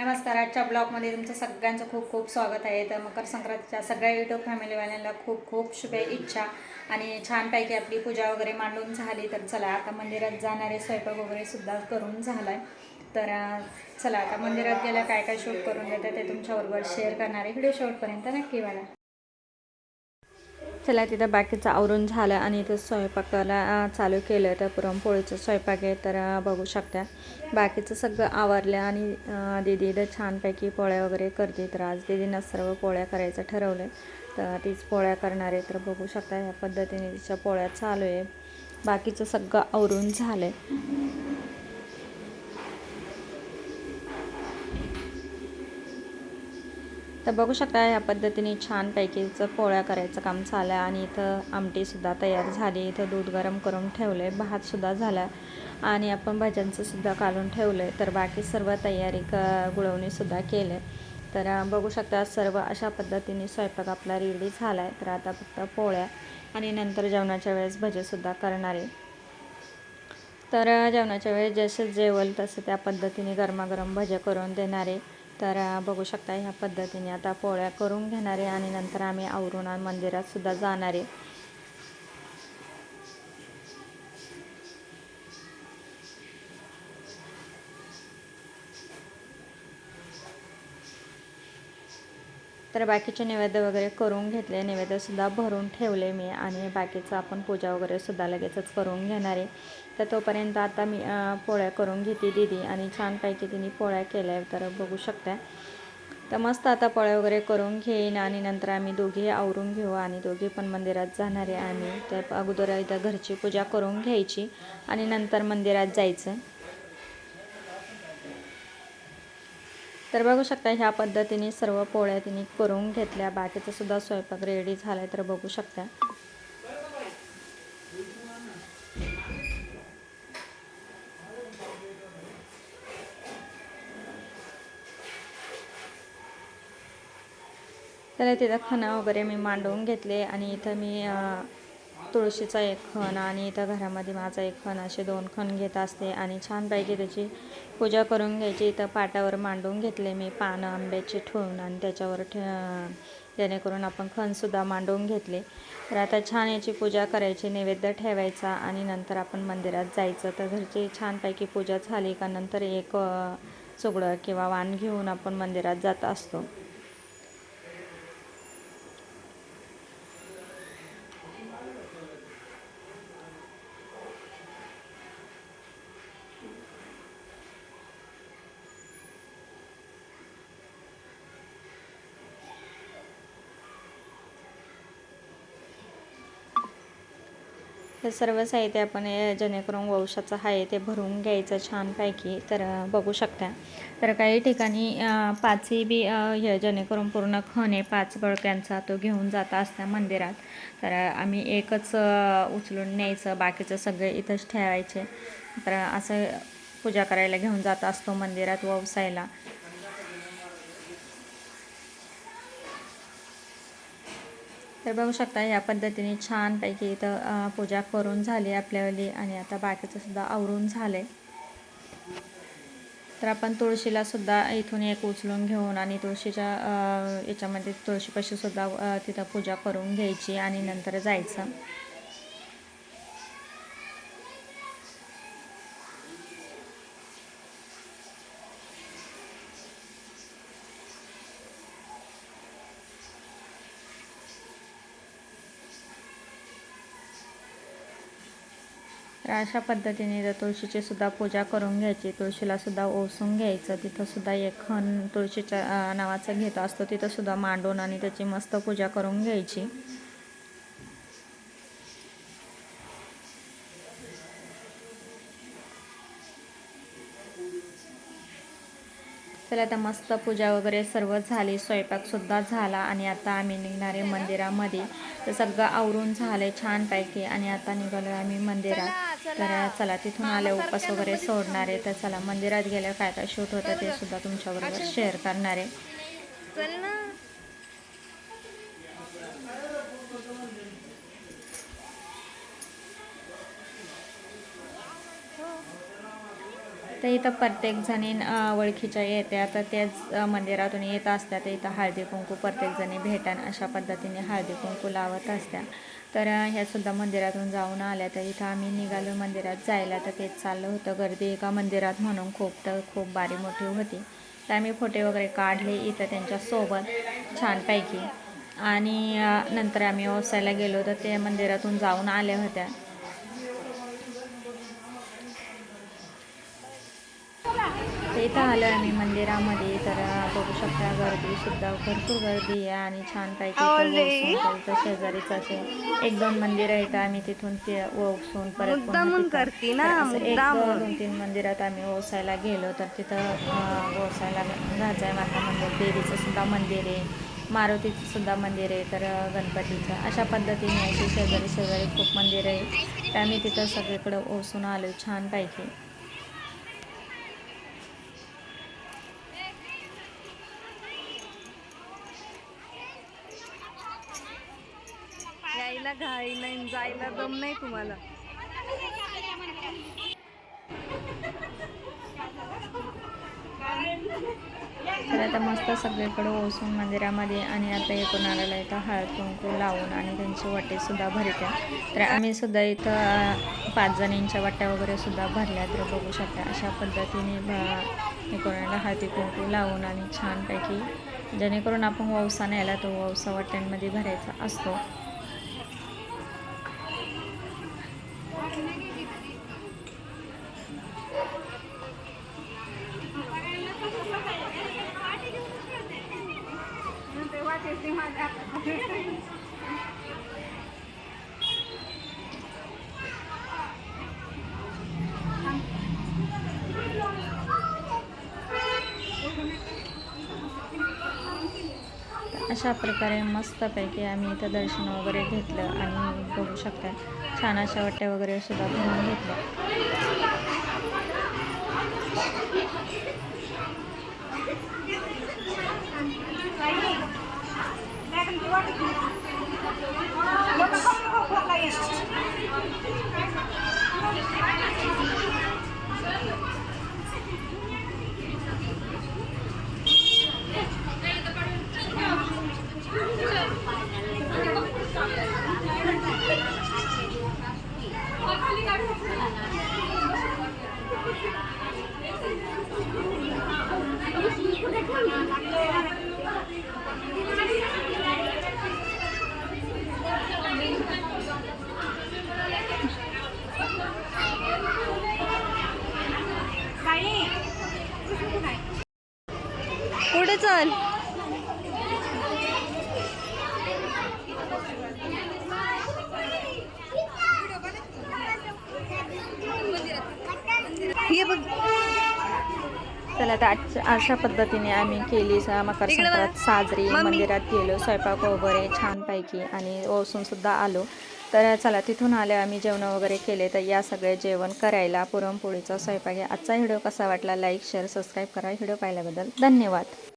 नमस्कार आजच्या ब्लॉगमध्ये तुमचं सगळ्यांचं खूप खूप स्वागत आहे. तर मकर संक्रांतीच्या सगळ्या युट्यूब फॅमिलीवाल्यांना खूप खूप शुभे इच्छा आणि छानपैकी आपली पूजा वगैरे मांडून झाली तर चला आता मंदिरात जाणारे स्वयंपाक वगैरे सुद्धा करून झाला आहे तर चला आता मंदिरात गेल्या काय काय शूट करून देतं ते तुमच्याबरोबर शेअर करणारे व्हिडिओ शेवटपर्यंत नक्की बघा. चला तिथं बाकीचं आवरून झालं आणि इथं स्वयंपाकाला चालू केलं. तर पुरणपोळीचं स्वयंपाक आहे तर बघू शकता. बाकीचं सगळं आवरलं आणि दीदी इथं छानपैकी पोळ्या वगैरे करते. तर आज दीदीनं सर्व पोळ्या करायचं ठरवलं तर तीच पोळ्या करणार आहे. तर बघू शकता ह्या पद्धतीने तिच्या पोळ्या चालू आहे. बाकीचं सगळं आवरून झालं आहे तर बघू शकता ह्या पद्धतीने छानपैकीचं पोळ्या करायचं काम चालं आहे आणि इथं आमटीसुद्धा तयार झाली. इथं दूध गरम करून ठेवलं आहे भातसुद्धा झाला आणि आपण भजनचंसुद्धा काढून ठेवलं आहे तर बाकी सर्व तयारी क गुळवणीसुद्धा केलं आहे तर बघू शकता सर्व अशा पद्धतीने स्वयंपाक आपला रेडी झाला आहे तर आता फक्त पोळ्या आणि नंतर जेवणाच्या वेळेस भजेसुद्धा करणार आहे. तर जेवणाच्या वेळेस जसे जेवल तसं त्या पद्धतीने गरमागरम भजे करून देणारे तर बघू शकता ह्या पद्धतीने आता पोळ्या करून घेणारे आणि नंतर आम्ही आवरून मंदिरातसुद्धा जाणारे तर बाकीचे नैवेद्य वगैरे करून घेतले. नैवेद्यसुद्धा भरून ठेवले मी आणि बाकीचं आपण पूजा वगैरे सुद्धा लगेचच करून घेणार आहे. तर तोपर्यंत आता मी पोळ्या करून घेते दिदी आणि छानपैकी तिने पोळ्या केल्या तर बघू शकता तर मस्त आता पोळ्या वगैरे करून घेईन आणि नंतर आम्ही दोघे आवरून घेऊ आणि दोघी पण मंदिरात जाणार आहे आणि त्या अगोदर इथं घरची पूजा करून घ्यायची आणि नंतर मंदिरात जायचं. तर बघू शकता ह्या पद्धतीने सर्व पोळ्या तिने करून घेतल्या. बाकीचा सुद्धा स्वयंपाक रेडी झालाय तर बघू शकता. तर तिथं खणं वगैरे मी मांडवून घेतले आणि इथं मी तुळशीचा एक खण आणि इथं घरामध्ये माझा एक खण असे दोन खण घेत असते आणि छानपैकी त्याची पूजा करून घ्यायची. इथं पाटावर मांडून घेतले मी पानं आंब्याची ठेवून आणि त्याच्यावर ठे जेणेकरून आपण खणसुद्धा मांडून घेतले. तर आता छान याची पूजा करायची नैवेद्य ठेवायचा आणि नंतर आपण मंदिरात जायचं. तर घरची छानपैकी पूजा झाली का नंतर एक चुगडं किंवा वाण घेऊन आपण मंदिरात जात असतो. हे सर्व साहित्य आपण जेणेकरून वंशाचं आहे ते भरून घ्यायचं छानपैकी. तर बघू शकता. तर काही ठिकाणी पाचही बी हे जेणेकरून पूर्ण खणे पाच बळक्यांचा तो घेऊन जात असता मंदिरात. तर आम्ही एकच उचलून न्यायचं बाकीचं सगळे इथंच ठेवायचे. तर असं पूजा करायला घेऊन जात असतो मंदिरात ववसायला तर बघू शकता या पद्धतीने छानपैकी इथं पूजा करून झाली आपल्यावाली आणि आता बाकीचं सुद्धा आवरून झालंय. तर आपण तुळशीला सुद्धा इथून एक उचलून घेऊन आणि तुळशीच्या याच्यामध्ये तुळशीपाशी सुद्धा तिथं पूजा करून घ्यायची आणि नंतर जायचं. तर अशा पद्धतीने तर तुळशीची सुद्धा पूजा करून घ्यायची तुळशीला सुद्धा ओसून घ्यायचं तिथं सुद्धा एक खण तुळशीच्या नावाचं घेत असतो तिथं सुद्धा मांडून आणि त्याची मस्त पूजा करून घ्यायची. चला आता मस्त पूजा वगैरे सर्व झाली स्वयंपाकसुद्धा झाला आणि आता आम्ही निघणारे मंदिरामध्ये. तर सगळं आवरून झालं छानपैकी आणि आता निघालो आम्ही मंदिरात. तर चला तिथून आले उपास वगैरे सोडणार आहे. तर चला मंदिरात गेल्यावर काय काय शूट होतं ते सुद्धा तुमच्याबरोबर शेअर करणार आहे चल ना तर इथं प्रत्येकजणी ओळखीच्या येत्या. तर त्याच मंदिरातून येत असतात तर इथं हळदी कुंकू प्रत्येकजणी भेटान भेटन. अशा पद्धतीने हळदी कुंकू लावत असत्या. तर ह्यासुद्धा ह्या सुद्धा मंदिरातून जाऊन आल्या. तर इथं आम्ही निघालो मंदिरात जायला. तर तेच चाललं होतं. गर्दी एका मंदिरात म्हणून खूप तर खूप बारी मोठी होती. तर आम्ही फोटे वगैरे काढले इथं त्यांच्यासोबत छानपैकी. आणि नंतर आम्ही ओसायला गेलो. तर ते मंदिरातून जाऊन आल्या होत्या. इथं आलो आम्ही मंदिरामध्ये तर बघू शकता गर्दी सुद्धा भरपूर गर्दी आहे आणि छानपैकी वळसून इथं शेजारीच असे एक दोन मंदिर आहेत आम्ही तिथून ते ओसून परत करती ना, एक. दोन तीन मंदिरात आम्ही ओसायला गेलो तर तिथं ओसायला राजाई माता मंदिर देवीचं सुद्धा मंदिर आहे मारुतीचं सुद्धा मंदिर आहे तर गणपतीचं. अशा पद्धतीने अशी शेजारी शेजारी खूप मंदिरं आहे तर आम्ही तिथं सगळीकडं ओसून आलो छानपैकी नाही नाही जायला दम नाही तुम्हाला. तर आता मस्त सगळीकडे ओसून मंदिरामध्ये आणि आता इकडून आलेला इथं हळद कुंकू लावून आणि त्यांची वाटेसुद्धा भरत्या. तर आम्ही सुद्धा इथं पाच जणींच्या वाट्या वगैरे सुद्धा भरल्या तर बघू शकता अशा पद्धतीने ब कोणाला हळदी कुंकू लावून आणि छानपैकी जेणेकरून आपण ववसा न्यायला तो वावसा वाट्यांमध्ये भरायचा असतो. अशा प्रकारे मस्तपैकी आम्ही इथं दर्शन वगैरे घेतलं आणि बघू शकता छान अशा वाट्या वगैरे सुद्धा घेऊन घेतल्या. पुढे चल. हे बघ. चला आज अशा पद्धतीने आम्ही केली सा- मकर. संक्रांत साजरी. मंदिरात गेलो स्वयंपाक वगैरे छानपैकी आणि ओसून सुद्धा आलो. तर चला तिथून आले आम्ही जेवण वगैरे केले. तर या सगळे जेवण करायला पुरणपोळीचा स्वयंपाक आजचा व्हिडिओ कसा वाटला लाईक शेअर सबस्क्राईब करा. व्हिडिओ पाहिल्याबद्दल धन्यवाद.